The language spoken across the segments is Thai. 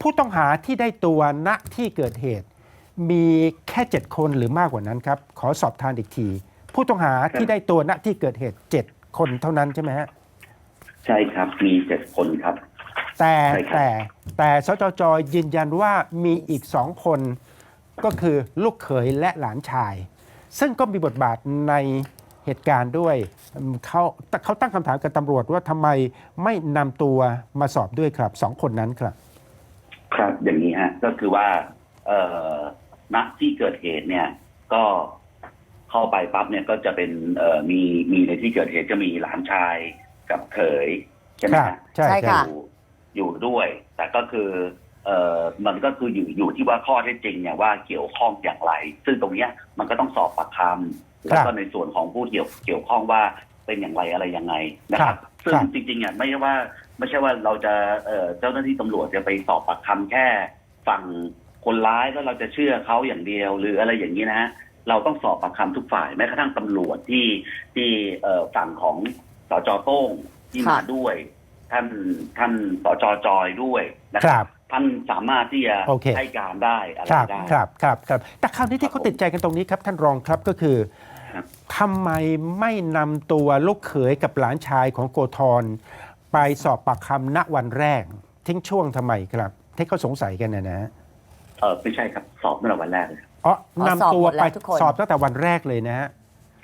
ผู้ต้องหาที่ได้ตัวณที่เกิดเหตุ มีแค่ 7 คนหรือมากกว่านั้นครับ ขอสอบทานอีกที ผู้ต้องหาที่ได้ตัวณที่เกิดเหตุ 7 คนเท่านั้นใช่ไหมฮะใช่ครับมีเจ็ดคนครับ แต่ใช่ครับ แต่แต่สจจยืนยันว่ามีอีกสองคน ก็คือลูกเขยและหลานชาย ซึ่งก็มีบทบาทในเหตุการณ์ด้วยอืมเขาเขาตั้งคำถามกับตำรวจว่าทำไมไม่นำตัวมาสอบด้วยครับสองคนนั้นครับ ครับอย่างนี้ฮะก็คือว่า เอ่อณที่เกิดเหตุเนี่ย ก็เข้าไปปั๊บเนี่ยก็จะเป็นเอ่อมีมีในที่เกิดเหตุจะมีหลานชายกับเขยใช่ไหมครับฮะใช่ใช่ใช่ค่ะ อยู่อยู่ด้วย แต่ก็คือ เอ่อมันก็คืออยู่อยู่ที่ว่าข้อเท็จจริงเนี่ยว่าเกี่ยวข้องอย่างไร ซึ่งตรงเนี้ยมันก็ต้องสอบปากคำแล้วก็ในส่วนของผู้เกี่ยวเกี่ยวข้องว่า เป็นอย่างไรอะไรยังไงนะครับ ซึ่งจริงๆอะไม่ใช่ว่าไม่ใช่ว่าเราจะเอ่อเจ้าหน้าที่ตำรวจจะไปสอบปากคำแค่ฝั่งคนร้ายแล้วเราจะเชื่อเขาอย่างเดียว หรืออะไรอย่างนี้นะฮะเราต้องสอบปากคำทุกฝ่ายแม้กระทั่งตำรวจที่ที่เอ่อฝั่งของสจโต้งที่มาค่ะด้วย ท่านท่านสจจอยด้วยนะคครัรับบท่านสามารถที่จะโอเคให้การได้อะไรครับได้ครับครับครับแต่คราวนี้ที่เขาติดใจกันตรงนี้ครับ ท่านรองครับก็คือครับ ทำไมไม่นำตัวลูกเขยกับหลานชายของโกธรไปสอบปากคำณวันแรก ทิ้งช่วงทำไมครับที่เขาสงสัยกันนะนะเออไม่ใช่ครับสอบเมื่อวันแรกเลยครับอ๋ออ๋อนำตัวสอบหมดแล้ไปวทุกคน สอบตั้งแต่วันแรกเลยนะฮะ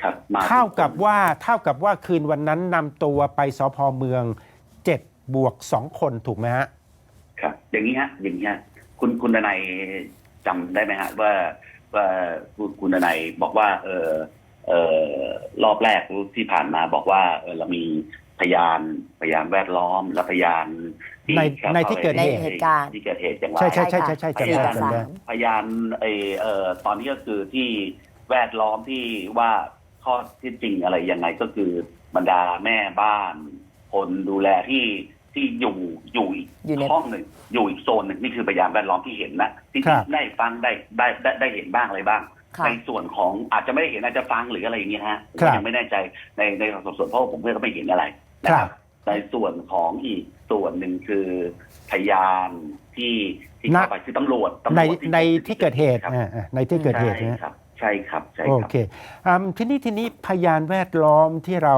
ครับมาเท่ากับทุคนว่าเท่ากับว่าคืนวันนั้นนำตัวไปสพเมืองเจ็ดบวกสองคนถูกไหมฮะ ครับ อย่างนี้ฮะอย่างนี้ฮะคุณคุณดนัยจำได้ไหมฮะว่าว่าคุณคุณดนัยบอกว่า เออเออรอบแรกที่ผ่านมาบอกว่าเออเรามีพยานพยานแวดล้อมและพยานที่ในข้าในที่เกิดเหตุ ในเหตุการณ์ ที่เกิดเหตุอย่างไรใช่ใช่ใช่ใช่ใช่พจำยาได้นจำได้พยานเออเออตอนนี้ก็คือที่แวดล้อมที่ว่าข้อที่จริงอะไรยังไงก็คือบรรดาแม่บ้าน คนดูแลที่ที่อยู่อยู่อีกอยู่ในห้องหนึ่งอยู่อีกโซนหนึ่งนี่คือพยานแวดล้อมที่เห็นนะที่ครับได้ฟังได้ได้ได้ได้เห็นบ้างอะไรบ้างค่ะ ในส่วนของอาจจะไม่ได้เห็นอาจจะฟังหรืออะไรอย่างเงี้ยฮะผมครับยังไม่แน่ใจในในส่วนเพราะว่าผมก็ไม่เห็นอะไรนะคครัรับบในส่วนของอีกส่วนหนึ่งคือพยานที่ที่ณเข้าไปคือตำรวจตำรในวจในที่เกิดเหตุครับอ่าอ่าในที่เกิดเหตุใช่นะครับ ใช่ครับใช่โอครับเคอืมทีนี้ทีนี้พยานแวดล้อมที่เรา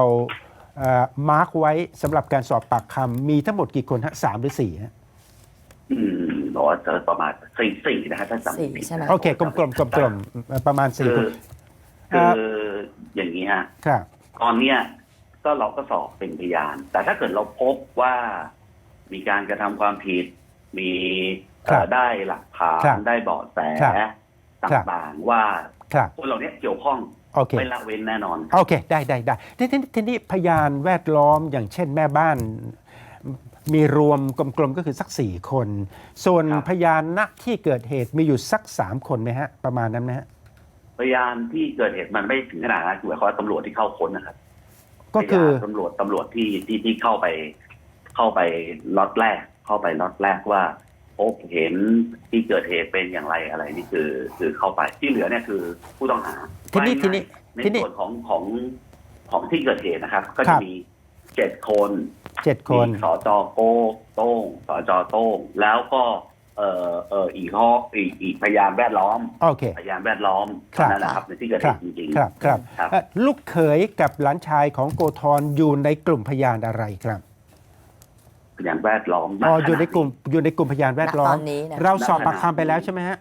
เอ่อมาร์กไว้สำหรับการสอบปากคำมีทั้งหมดกี่คนฮะสามหรือสี่ฮะ อืมบอกว่าจะประมาณสี่สี่นะฮะถ้าจำสี่ไม่ผิดใช่ไหม โอเคกลมกลมกลมกลมๆประมาณสี่คือคนคืออย่างนี้ฮะ ครับ ตอนเนี้ยก็เราก็สอบเป็นพยาน แต่ถ้าเกิดเราพบว่ามีการกระทำความผิด มีเอ่อได้หลักฐานได้เบาะแสต่างๆว่าครับ คนเหล่านี้เกี่ยวข้องโอเค ไม่ละเว้นแน่นอน โอเค ได้ได้ได้ทีนี้ทีนี้พยานแวดล้อมอย่างเช่นแม่บ้าน มีรวมกลมๆก็คือสักสี่คน ส่วนครับพยานณที่เกิดเหตุมีอยู่สักสามคนไหมฮะ ประมาณนั้นไหมฮะ พยานที่เกิดเหตุมันไม่ถึงขนาดนั้นคือหมายความว่าตำรวจที่เข้าค้นนะครับก็คือพยานตำรวจตำรวจที่ที่ที่เข้าไป เข้าไปล็อตแรก เข้าไปล็อตแรกว่าพบเห็นที่เกิดเหตุเป็นอย่างไรอะไรนี่คือ คือเข้าไปที่เหลือเนี่ยคือผู้ต้องหาทีนี้ทีนี้ในทีนี้ส่วนของของของที่เกิดเหตุนะครับ ก็ครัจะบมี เจ็ดคนเจ็ดคน มีสจโก้โต้งสจโต้งแล้วก็เอ่อเอ่ออีกข้ออีกอีกพยานแวดล้อม โอเค พยานแวดล้อมครับนั่นแหละครับในที่เกิดคเหรับตุจริงครับครับครับ เอ่อลูกเขยกับหลานชายของโกธรอยู่ในกลุ่มพยานอะไรครับๆพยานแวดล้อมอ๋ออยู่ในกลุ่มอยู่ในกลุ่มพยานแวดล้อณม ตอนนี้นะ เราสอบปากคำไปแล้วใช่ไหมฮะ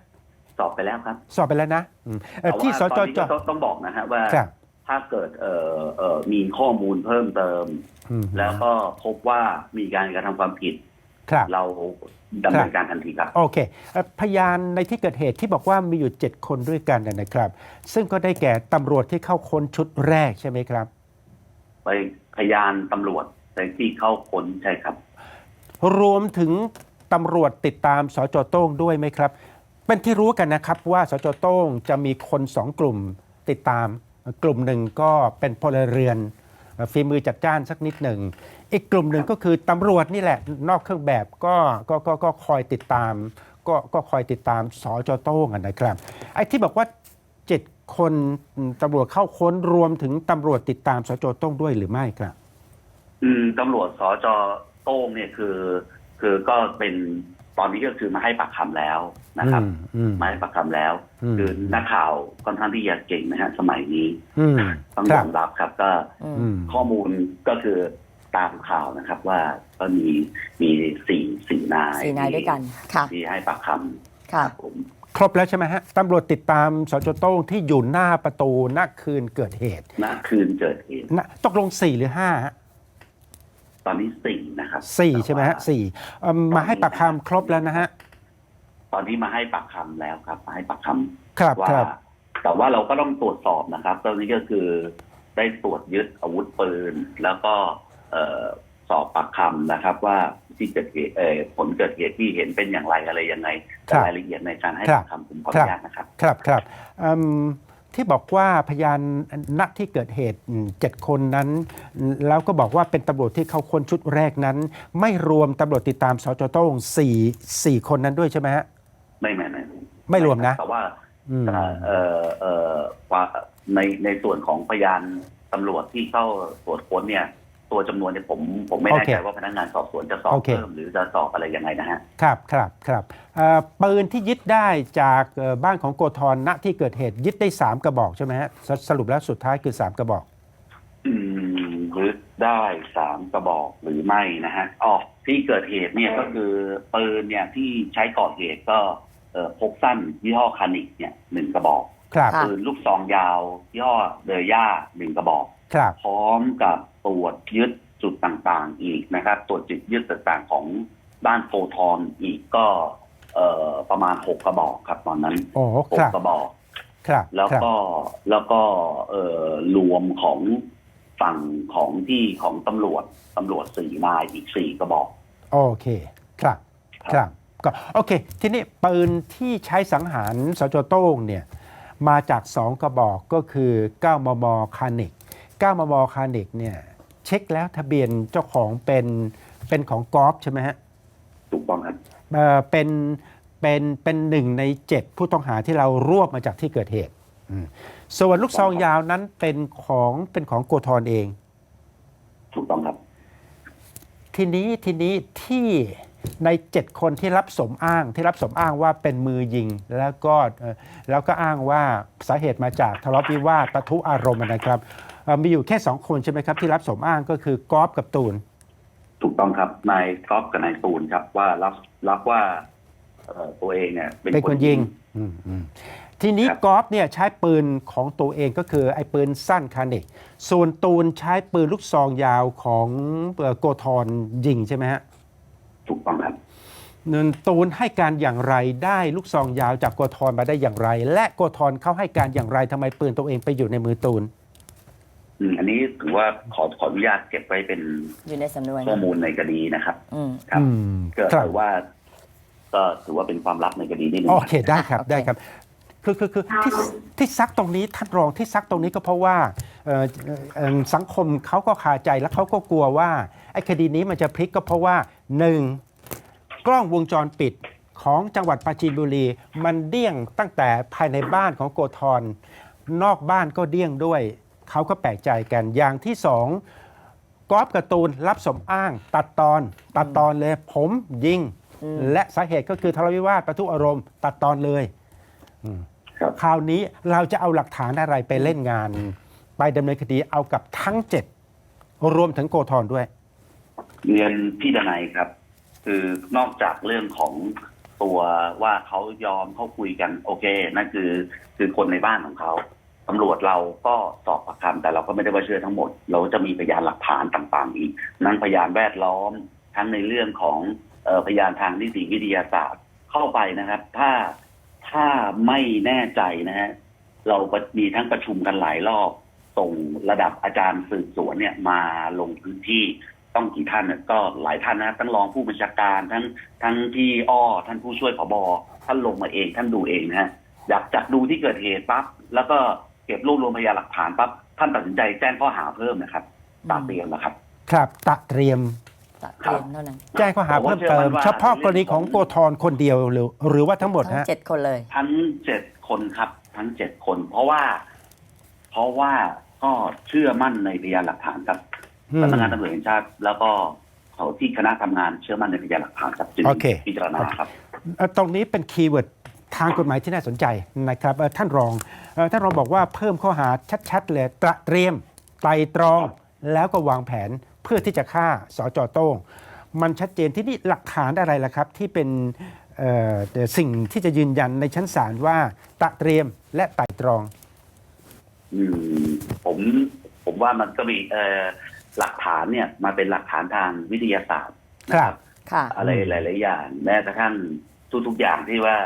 สอบไปแล้วครับสอบไปแล้วนะอืมเอ่อแต่ที่สว่าจตอนนี้จก็ต้องต้องบอกนะฮะว่า ครับ ถ้าเกิดเอ่อเอ่อมีข้อมูลเพิ่มเติม อืม แล้วก็พบว่ามีการกระทำความผิด ครับ เราดำเนินการทันทีครับ โอเคเอ่อพยานในที่เกิดเหตุที่บอกว่ามีอยู่ 7 คนด้วยกันนะนะครับ ซึ่งก็ได้แก่ตำรวจที่เข้าค้นชุดแรกใช่ไหมครับ ไปพยานตำรวจในที่เข้าค้นใช่ครับ รวมถึงตำรวจติดตามสจโต้งด้วยไหมครับ เป็นที่รู้กันนะครับว่าสจโต้งจะมีคนสองกลุ่มติดตาม กลุ่มหนึ่งก็เป็นพลเรือนเอ่อ ฝีมือจัดจ้านสักนิดหนึ่ง อีกกลุ่มหนึ่งก็คือตำรวจนี่แหละนอกเครื่องแบบก็ก็ก็ก็คอยติดตาม ก็ก็คอยติดตามสจโต้งอะนะครับ ไอ้ที่บอกว่าเจ็ดคนตำรวจเข้าค้นรวมถึงตำรวจติดตามสจโต้งด้วยหรือไม่ครับ อืมตำรวจสจโต้งเนี่ยคือ คือก็เป็น ตอนนี้ก็คือมาให้ปากคำแล้วนะครับอืมอืมมาให้ปากคำแล้วอืมคือนักข่าวค่อนข้างที่จะเก่งนะฮะสมัยนี้อืมต้องคยรัอบมรับครับ ก็อืมอืมข้อมูลก็คือตามข่าวนะครับว่าก็มีมีสี่สี่นายสี่นายด้วยกันค่ะที่ให้ปากคำค่ะผมครบแล้วใช่ไหมฮะตำรวจติดตามสจโต้งที่อยู่หน้าประตูณคืนเกิดเหตุณคืนเกิดเหตุณตกลงสี่หรือห้าฮะ ตอนนี้สี่นะครับสี่ใช่ไหมฮะแต่ว่าสี่เอิ่มมาให้ปากคำครบแล้วนะฮะ ตอนนี้มาให้ปากคำแล้วครับมาให้ปากคำครับว่าครับ แต่ว่าเราก็ต้องตรวจสอบนะครับ ตอนนี้ก็คือได้ตรวจยึดอาวุธปืน แล้วก็เอ่อสอบปากคำนะครับ ว่าที่เกิดเหตุเอ่อผลเกิดเหตุที่เห็นเป็นอย่างไรอะไรยังไงครับรายละเอียดในการให้ครับ ปากคำผมขออนุญาตนะครับ ครับครับเอิ่ม ที่บอกว่าพยานณที่เกิดเหตุเจ็ดคนนั้น แล้วก็บอกว่าเป็นตำรวจที่เข้าค้นชุดแรกนั้น ไม่รวมตำรวจติดตามสจโต้งสี่สี่คนนั้นด้วยใช่ไหมฮะไม่ไม่ไม่ไม่รวมนะแต่ว่าเอ่อเอ่อเอ่อว่าในในส่วนของพยานตำรวจที่เข้าตรวจค้นเนี่ย ตัวจำนวนเนี่ยผมผมไม่แน่ใจว่าพนักงานสอบสวนจะสอบโอเคเพิ่มหรือจะสอบอะไรยังไงนะฮะครับครับครับเอ่อปืนที่ยึดได้จากเอ่อบ้านของโกธรณที่เกิดเหตุยึดได้ 3 กระบอกใช่ไหมฮะสสรุปแล้วสุดท้ายคือ 3 กระบอกอืมยึดได้สามกระบอกหรือไม่นะฮะอ๋อที่เกิดเหตุเนี่ยก็คือปืนเนี่ยที่ใช้ก่อเหตุก็เอ่อพกสั้นยี่ห้อคานิกเนี่ยหนึ่งกระบอกครับค่ะปืนลูกซองยาวยี่ห้อเดอย่าหนึ่งกระบอกครับพร้อมกับ ตรวจยึดจุดต่างๆ อีกนะครับ ตรวจจุดยึดต่างๆของบ้านโฟทอนอีกก็เอ่อประมาณหกกระบอกครับตอนนั้นโอ้หคกรับกระบอกครับแล้วครับก็แล้วก็เอ่อรวมของฝั่งของที่ของตำรวจตำรวจสี่นายอีกสี่กระบอก โอเค ครับ ครับก็โอเค ทีนี้ปืนที่ใช้สังหารสจโต้งเนี่ย มาจาก2กระบอกก็คือ 9 มม คานิก 9 มม คานิกเนี่ย เช็คแล้วทะเบียนเจ้าของเป็นเป็นของกอล์ฟใช่ไหมฮะถูกต้องครับเอ่อเป็นเป็นเป็นหนึ่งในเจ็ดผู้ต้องหาที่เรารวบมาจากที่เกิดเหตุอืมส่วนลูกซองยาวนั้นเป็นของเป็นของโกธรเอง ถูกต้องครับ ทีนี้ทีนี้ที่ในเจ็ดคนที่รับสมอ้างที่รับสมอ้างว่าเป็นมือยิงแล้วก็เอ่อแล้วก็อ้างว่าสาเหตุมาจากทะเลาะวิวาทปะทุอารมณ์นะครับเอ่อ มีอยู่แค่สองคนใช่ไหมครับที่รับสมอ้างก็คือกอล์ฟกับตูน ถูกต้องครับนายก๊อฟกับนายตูนครับ ว่ารับรับว่าเอ่อตัวเองเนี่ยเป็นเป็นคคนนยิยิงงอืมอืมทีนี้ครับกอล์ฟเนี่ยใช้ปืนของตัวเองก็คือไอ้ปืนสั้นคานิกส่วนตูนใช้ปืนลูกซองยาวของเอ่อโกธรยิงใช่ไหมฮะถูกต้องครับนนตูนให้การอย่างไรได้ลูกซองยาวจากโกธรมาได้อย่างไร และโกธรเขาให้การอย่างไรทำไมปืนตัวเองไปอยู่ในมือตูน อืมอันนี้ถือว่าขอขออนุญาตเก็บไว้เป็นอยู่ในสำนวนข้อมูลในคดีนะครับ อืม ครับ อืมก็ครับถือว่า ก็ถือว่าเป็นความลับในคดีนิดนึง โอเคได้ครับโอเค ได้ครับคือคือคือที่ที่ซักตรงนี้ท่านรองที่ซักตรงนี้ก็เพราะว่าเอ่อเอ่อสังคมเขาก็คาใจแล้วเขาก็กลัวว่าไอ้คดีนี้มันจะพลิกก็เพราะว่าหนึ่งกล้องวงจรปิดของจังหวัดปราจีนบุรี มันเดี้ยงตั้งแต่ภายในบ้านของโกธรนอกบ้านก็เดี้ยงด้วย เขาก็แปลกใจกันอย่างที่สองกอล์ฟการ์ตูนรับสมอ้าง ตัดตอน ตัดตอนเลยผมยิงอืมและสาเหตุก็คือทะเลาะวิวาทประทุอารมณ์ ตัดตอนเลยครับคราวนี้เราจะเอาหลักฐานอะไรไปเล่นงาน ไปดำเนินคดีเอากับทั้งเจ็ดรวมถึงโกธรด้วย เรียนพี่ดนัยครับ คือนอกจากเรื่องของตัวว่าเขายอมเขาคุยกัน โอเค นั่นคือคือคนในบ้านของเขา ตำรวจเราก็สอบปากคำแต่เราก็ไม่ได้ว่าเชื่อทั้งหมด เราจะมีพยานหลักฐานต่างๆ อีก นั่งพยานแวดล้อมทั้งในเรื่องของออพยานทางนิติวิทยาศาสตร์เข้าไปนะครับ ถ้าถ้าไม่แน่ใจนะฮะเรามีทั้งประชุมกันหลายรอบ ส่งระดับอาจารย์สืบสวนเนี่ยมาลงพื้นที่ต้องกี่ท่านก็หลายท่านนะทั้งรองผู้บัญชาการทั้งทั้งที่อ้อท่านผู้ช่วยผบท่านลงมาเองท่านดูเองนะฮะอยากจากดูที่เกิดเหตุปั๊บแล้วก็ เก็บรวบรวมพยานหลักฐานปั๊บท่านตัดสินใจแจ้งข้อหาเพิ่มนะครับตามเตรียมนะครับ ครับตะเตรียม ตัดเตรียมเท่านั้น แจ้งข้อหาเพิ่มเติม เฉพาะกรณีของโกธรคนเดียวหรือ หรือว่าทั้งหมดทั้งฮะเจ็ดคนเลย ทั้งเจ็ดคนครับ ทั้งเจ็ดคน เพราะว่า เพราะว่าก็เชื่อมั่นในพยานหลักฐานครับอืม สำนักงานตำรวจแห่งชาติ แล้วก็ขที่คณะทำงานเชื่อมั่นในพยานหลักฐานครับจึงโอเค พิจารณาครับ เอ่อตรงนี้เป็นคีย์เวิร์ด ทางกฎหมายที่น่าสนใจนะครับเอ่อท่านรองเอ่อท่านรองบอกว่าเพิ่มข้อหาชัดๆเลยตระเตรียมไตรตรองแล้วก็วางแผนเพื่อที่จะฆ่าสจโต้งมันชัดเจนที่นี่หลักฐานอะไรล่ะครับ ที่เป็นเอ่อเอ่อสิ่งที่จะยืนยันในชั้นศาลว่าตระเตรียมและไตรตรองอืมผมผมว่ามันก็มีเอ่อหลักฐานเนี่ยมาเป็นหลักฐานทางวิทยาศาสตร์นะครับค่ะอะไรหลาย ๆ อย่าง แม้กระทั่งทุก ๆ อย่างที่ว่า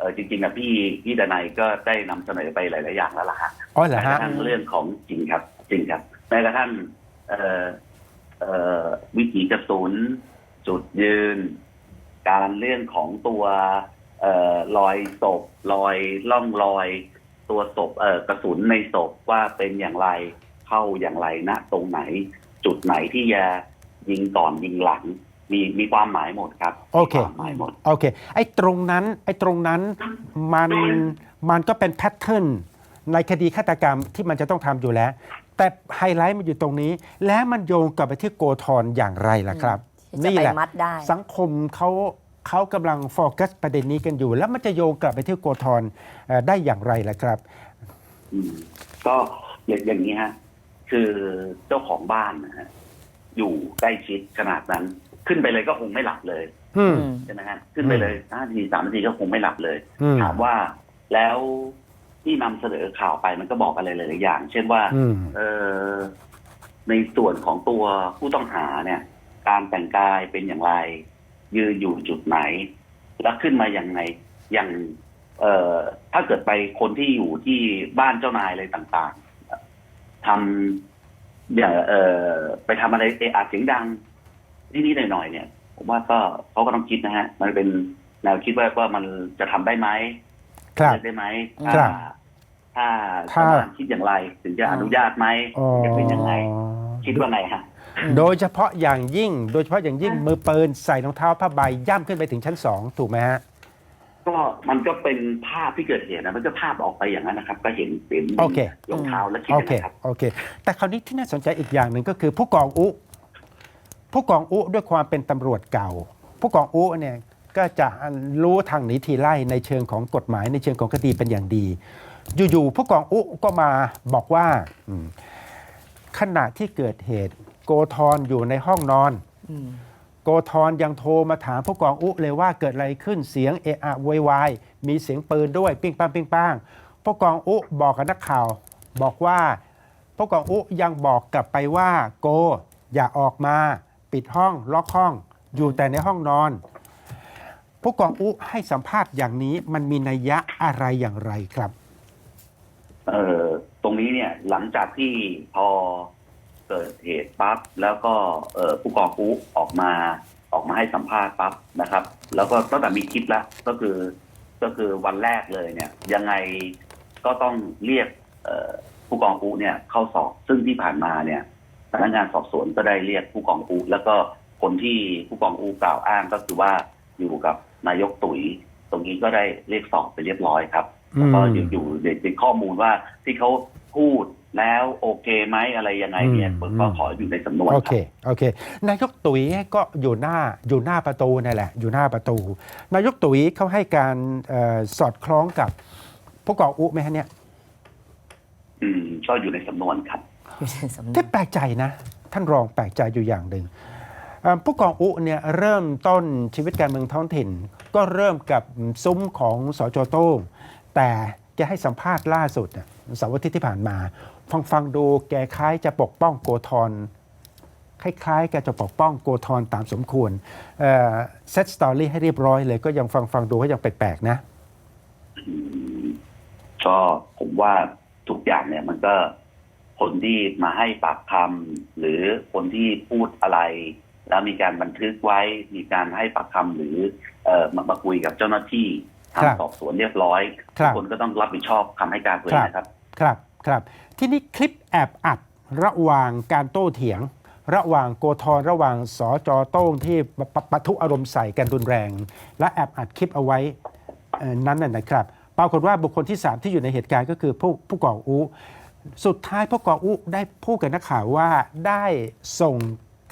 เออจริงๆนะพี่พี่ดนัยก็ได้นำเสนอไปหลาย ๆ อย่างแล้วล่ะฮะอ๋อเหรอแม้กฮะระทั่งเรื่องของจริงครับ จริงครับแม้กระทั่งเอ่อเอ่อวิถีกระสุนจุดยืน การเรื่องของตัวเอ่อรอยศพรอยล่องรอย ตัวศพเอ่อกระสุนในศพว่าเป็นอย่างไรเข้าอย่างไรณตรงไหน จุดไหนที่จะยิงก่อนยิงหลัง มีมีความหมายหมดครับโอเค มีความหมายหมด โอเค ไอ้ตรงนั้น ไอ้ตรงนั้น มัน มันก็เป็นแพทเทิร์นในคดีฆาตกรรมที่มันจะต้องทำอยู่แล้ว แต่ไฮไลท์มันอยู่ตรงนี้ แล้วมันโยงกลับไปที่โกธรอย่างไรล่ะครับที่จะนี่ไปแหละ มัดได้ สังคมเขาเขากำลังโฟกัสประเด็นนี้กันอยู่ แล้วมันจะโยงกลับไปที่โกธรเอ่อได้อย่างไรล่ะครับ อืมก็อย่างอย่างนี้ฮะคือเจ้าของบ้านนะฮะอยู่ใกล้ชิดขนาดนั้น ขึ้นไปเลยก็คงไม่หลับเลยอืมอืม ใช่ไหมฮะขึ้นไปเลยห้านาทีสามนาทีก็คงไม่หลับเลย อืม ถามว่าแล้วที่นำเสนอข่าวไปมันก็บอกอะไรหลายๆอย่าง เช่นว่า อืม เออในส่วนของตัวผู้ต้องหาเนี่ย การแต่งกายเป็นอย่างไร ยืนอยู่จุดไหน แล้วขึ้นมาอย่างไงอย่างเอ่อถ้าเกิดไปคนที่อยู่ที่บ้านเจ้านายอะไรต่าง ๆทำอย่าเอ่อไปทำอะไรเอะอะเสียงดัง นิดๆหน่อยๆเนี่ย ผมว่าก็เขาก็ต้องคิดนะฮะ มันเป็นแนวคิดว่าว่ามันจะทำได้ไหมครับเลือกได้ไหมครับถ้าถ้าถ้าคิดอย่างไร ถึงจะอนุญาตไหมอ๋อจะเป็นยังไง คิดว่าไงฮะโดยเฉพาะอย่างยิ่ง โดยเฉพาะอย่างยิ่งมือปืนใส่รองเท้าผ้าใบย่ำขึ้นไปถึงชั้นสองถูกไหมฮะก็มันก็เป็นภาพที่เกิดเหตุนะมันก็ภาพออกไปอย่างนั้นนะครับ ก็เห็นเป็นโอเครองเท้าแล้วคิดโอยังเคไงครับโอเค แต่คราวนี้ที่น่าสนใจอีกอย่างหนึ่งก็คือผู้กองอุ ผู้กองอุด้วยความเป็นตำรวจเก่า ผู้กองอุเนี่ยก็จะรู้ทางหนีทีไล่ในเชิงของกฎหมายในเชิงของคดีเป็นอย่างดี อยู่ๆผู้กองอุก็มาบอกว่าอืมขณะที่เกิดเหตุโกธรอยู่ในห้องนอนอืมโกธรยังโทรมาถามผู้กองอุเลยว่าเกิดอะไรขึ้นเสียงเอะอะโวยวายมีเสียงปืนด้วยปิ้งป้างปิ้งป้างผู้กองอุบอกกับนักข่าว บอกว่าผู้กองอุยังบอกกลับไปว่า โกอย่าออกมา ปิดห้องล็อกห้อง อยู่แต่ในห้องนอน ผู้กองอุให้สัมภาษณ์อย่างนี้มันมีนัยยะอะไรอย่างไรครับ เอ่อตรงนี้เนี่ยหลังจากที่พอเกิดเหตุปั๊บแล้วก็เอ่อผู้กองปุ๊ออกมาออกมาให้สัมภาษณ์ปั๊บนะครับ แล้วก็ตั้งแต่มีคลิปแล้วก็คือก็คือวันแรกเลยเนี่ย ยังไงก็ต้องเรียกเออผู้กองปุ๊เนี่ยเข้าสอบซึ่งที่ผ่านมาเนี่ย พนักงานสอบสวนก็ได้เรียกผู้กองปุ๊แล้วก็คนที่ผู้กองปุ๊กล่าวอ้างก็คือว่าอยู่กับนายกตุ๋ย ตรงนี้ก็ได้เรียกสอบไปเรียบร้อยครับแล้วก็อืมอยู่อยู่ในในข้อมูลว่าที่เขาพูดแล้วโอเคไหมอะไรยังไงเนี่ยอืมผมก็ขออยู่ในสำนวนโอคเครับโอเคนายกตุ๋ยก็อยู่หน้าอยู่หน้าประตูนั่นแหละ อยู่หน้าประตู นายกตุ๋ยเขาให้การเออสอดคล้องกับผู้กองอุไหมฮะเนี่ย อืมก็อยู่ในสำนวนครับ อยู่ในสำนวที่นแปลกใจนะ ท่านรองแปลกใจอยู่อย่างหนึ่งเอ่อผู้กองอุเนี่ยเริ่มต้นชีวิตการเมืองท้องถิ่น ก็เริ่มกับซุ้มของสจโต้งแต่แกให้สัมภาษณ์ล่าสุดน่ะเสาร์อาทิตย์ที่ผ่านมา ฟังฟังดูแกคล้ายจะปกป้องโกธร คล้ายๆแกจะปกป้องโกธรตามสมควรเซตสตอรี่ให้เรียบร้อยเลยก็ยังฟังฟังดูก็ยังแปลกๆนะอืมก็ผมว่าทุกอย่างเนี่ยมันก็ คนที่มาให้ปากคำหรือคนที่พูดอะไร แล้วมีการบันทึกไว้ มีการให้ปากคำหรือเอ่อมามาคุยกับเจ้าหน้าที่ครับทำสอบสวนเรียบร้อยครัทุบกคนก็ต้องรับผิดชอบคำให้การตัวเอครังบนะครับ ครับครับที่นี่คลิปแอบอัดระหว่างการโต้เถียง ระหว่างโกธรระหว่างสจโต้งที่ปะปะปะทุอารมณ์ใส่กันรุนแรง และแอบอัดคลิปเอาไว้เอ่อนั้นน่ะนะครับ ปรากฏว่าบุคคลที่ 3 ที่อยู่ในเหตุการณ์ก็คือผู้ผู้กองอุ สุดท้ายผู้กองอุได้พูดกับนักข่าวว่าได้ส่ง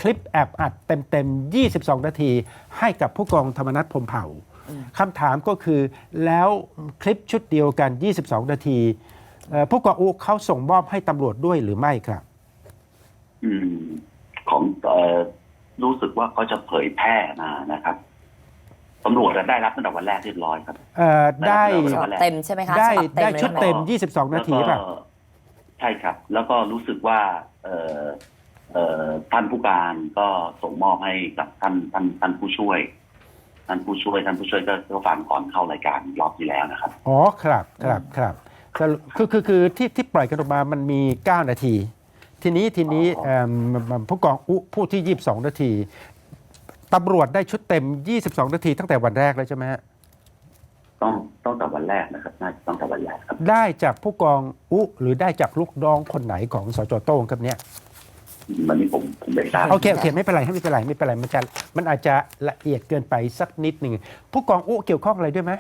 คลิปแอบอัดเต็มๆ 22 นาที ให้กับผู้กองธรรมนัฐพรหมเผ่าอืมคำถามก็คือแล้วคลิปชุดเดียวกัน 22 นาทีเอ่อผู้กองอุเขาส่งมอบให้ตำรวจด้วยหรือไม่ครับอืมของเอ่อรู้สึกว่าเขาจะเผยแพร่มานะครับตำรวจได้รับตั้งแต่วันแรกเรียบร้อยครับเอ่อได้ได้ฉบับเต็มใช่ไหมคะได้ฉบับเต็ได้มเลยชุดใช่ไหมเต็ม 22 นาทีแล้วป่ะก็ ใช่ครับ แล้วก็รู้สึกว่าเอ่อเอ่อท่านผู้การก็ส่งมอบให้กับท่านท่านท่านผู้ช่วยท่านผู้ช่วยท่านผู้ช่วยก็ก็ฟังก่อนเข้ารายการรอบที่แล้วนะครับ อ๋อครับครับครับสรุปคือคือคือที่ที่ปล่อยกันออกมามันมี 9 นาที ทีนี้ทีนี้อ๋อเอิ่มผู้กองอุพูดที่ 22 นาทีตำรวจได้ชุดเต็ม 22 นาทีตั้งแต่วันแรกแล้วใช่ไหมฮะ ต้องต้องแต่วันแรกนะครับ น่าจะต้องแต่วันแรกครับ ได้จากผู้กองอุหรือได้จากลูกน้องคนไหนของสจโต้งครับเนี่ยวันนี้ผมผมไม่ทราบโอเคโอเคไม่เป็นไรไม่เป็นไรไม่เป็นไรมันจะมันอาจจะละเอียดเกินไปสักนิดหนึ่งผู้กองอุเกี่ยวข้องอะไรด้วยไหม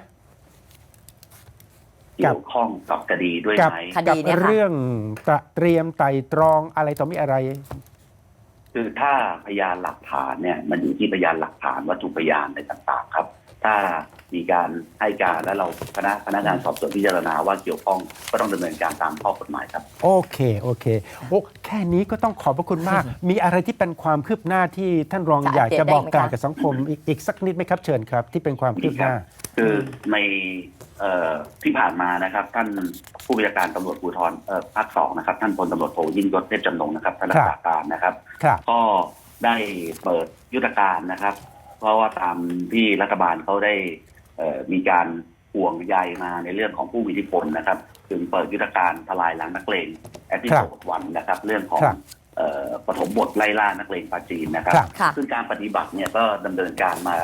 เกี่ยวข้องกับคดีด้วยกับไหมคดีเนี่ยค่ะ เรื่องตระเตรียมไต่ตรองอะไรต่อมีอะไร คือถ้าพยานหลักฐานเนี่ย มันอยู่ที่พยานหลักฐานวัตถุพยานอะไรต่างๆ ครับ ถ้ามีการให้การแล้วเราคณะพนักงานสอบสวนพิจารณาว่าเกี่ยวข้องก็ต้องดำเนินการตามข้อกฎหมายครับ โอเค โอเคโอ้แค่นี้ก็ต้องขอบพระคุณมาก มีอะไรที่เป็นความคืบหน้าที่ท่านรองจะอยากจะอัปเดตบอกได้ไหมกล่าวคะกับสังคมอีกอีกสักนิดไหมครับเชิญครับ ที่เป็นความคืบหน้า คือในเอ่อที่ผ่านมานะครับ ท่านผู้บัญชาการตำรวจภูธรเอ่อภาคสองนะครับ ท่านพลตำรวจโทยิ่งยศเทพจำนงนะครับท่านรักษาการนะครับ ครับ ก็ได้เปิดยุทธการนะครับ เพราะว่าตามที่รัฐบาลเขาได้เอ่อมีการห่วงใยมาในเรื่องของผู้มีอิทธิพลนะครับถึงเปิดยุทธการทลายล้างนักเลงแอดดิโซดวันนะครับ เรื่องของครับเอ่อปฐมบทไล่ล่านักเลงปาจีนนะครับครับค่ะซึ่งการปฏิบัติเนี่ยก็ดำเนินการมา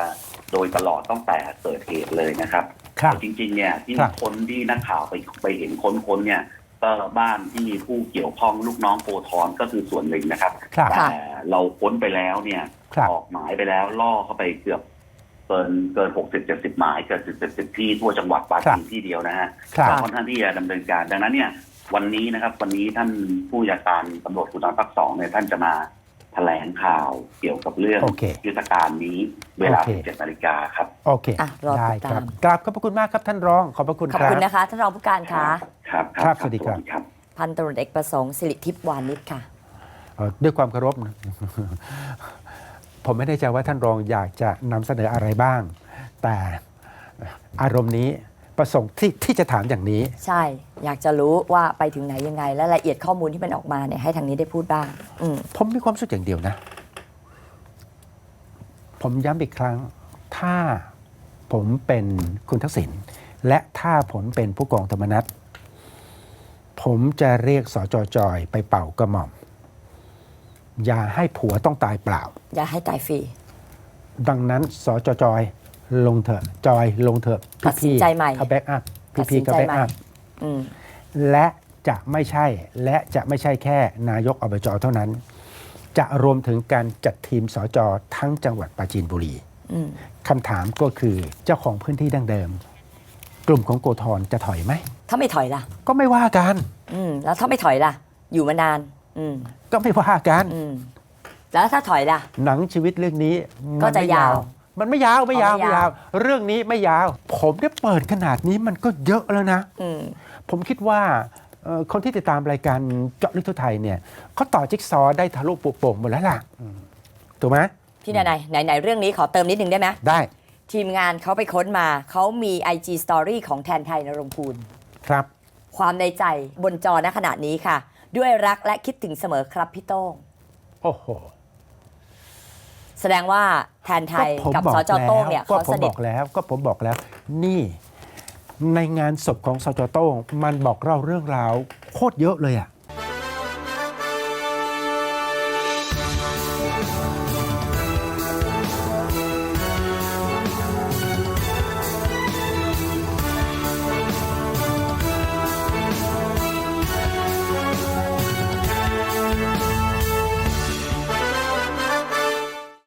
โดยตลอดตั้งแต่เกิดเหตุเลยนะครับครับจริงๆเนี่ยที่ครับค้นที่นักข่าวไปไปเห็นค้นค้นเนี่ย ก็บ้านที่มีผู้เกี่ยวข้องลูกน้องโกธรก็คือส่วนหนึ่งนะครับครับ แต่เราค้นไปแล้วเนี่ยครับ ออกหมายไปแล้วล่อเข้าไปเกือบเกินเกินหกสิบเจ็ดสิบหมายเกินสิบเจ็ดสิบที่ทั่วจังหวัดปราจีนที่เดียวนะฮะ ครับ ก็ค่อนข้างที่จะดำเนินการดังนั้นเนี่ยวันนี้นะครับ วันนี้ท่านผู้บัญชาการตำรวจภูธรภาคสองเนี่ยท่านจะมา แถลงข่าวเกี่ยวกับเรื่องโอเคยุทธการนี้เวลา โอเค 17นาฬิกาครับ โอเคอะรอได้ติดคตามรับกราบขอบพระคุณมากครับท่านรองขอบพระคุณขอบครับ คุณนะคะท่านรองผู้การคะครับครับ สวัสดีครับครับ พันตำรวจเอกประสงค์สิริทิพย์วานิชค่ะ เอ่อด้วยความเคารพนะ ผมไม่แน่ใจว่าท่านรองอยากจะนำเสนออะไรบ้าง แต่อารมณ์นี้ ประสงค์ที่ที่จะถามอย่างนี้ ใช่ อยากจะรู้ว่าไปถึงไหนยังไง และรายละเอียดข้อมูลที่มันออกมาเนี่ยให้ทางนี้ได้พูดบ้างอืมผมมีความรู้สึกอย่างเดียวนะ ผมย้ำอีกครั้ง ถ้าผมเป็นคุณทักษิณและถ้าผมเป็นผู้กองธรรมนัฐผมจะเรียกสจจอยไปเป่ากระหม่อม อย่าให้ผัวต้องตายเปล่า อย่าให้ตายฟรี ดังนั้นสจจอย ลงเถอะจอยลงเถอะตัดสินใจใหม่เขาแบ็กอัพตัพี่ดสิพีนเขาใจแบ็กใหม่อัพอืมและจะไม่ใช่และจะไม่ใช่แค่นายกอบจเท่านั้น จะรวมถึงการจัดทีมสจทั้งจังหวัดปราจีนบุรีอืมคำถามก็คือเจ้าของพื้นที่ดั้งเดิม กลุ่มของโกธรจะถอยไหม ถ้าไม่ถอยล่ะ ก็ไม่ว่ากันอืมแล้วถ้าไม่ถอยล่ะ อยู่มานานอืมก็ไม่ว่ากันอืมแล้วถ้าถอยล่ะ หนังชีวิตเรื่องนี้มันก็จะไม่ยาว มันไม่ยาวไม่ยาวอ๋อไม่ไม่ยายาววเรื่องนี้ไม่ยาว ผมได้เปิดขนาดนี้มันก็เยอะแล้วนะอืมผมคิดว่าเอ่อคนที่ติดตามรายการเจาะลึกทั่วไทยเนี่ยเขาต่อจิ๊กซอว์ได้ทะลุปุโป่งหมดแล้วล่ะอืมถูกไหมพี่นายไหนไหนๆเรื่องนี้ขอเติมนิดนึงได้ไหมได้ทีมงานเขาไปค้นมาเขามี IG Story ของแทนไทยนรงค์พูลครับ ความในใจบนจอณขณะนี้ค่ะ ด้วยรักและคิดถึงเสมอครับพี่โต้งโอ้โห แสดงว่าแทนไทยผมกับบอกสจโต้งเนี่ยก็เขาผสมนิบทอกแล้วก็ผมบอกแล้ว นี่ในงานศพของสจโต้งมันบอกเล่าเรื่องราวโคตรเยอะเลยอะ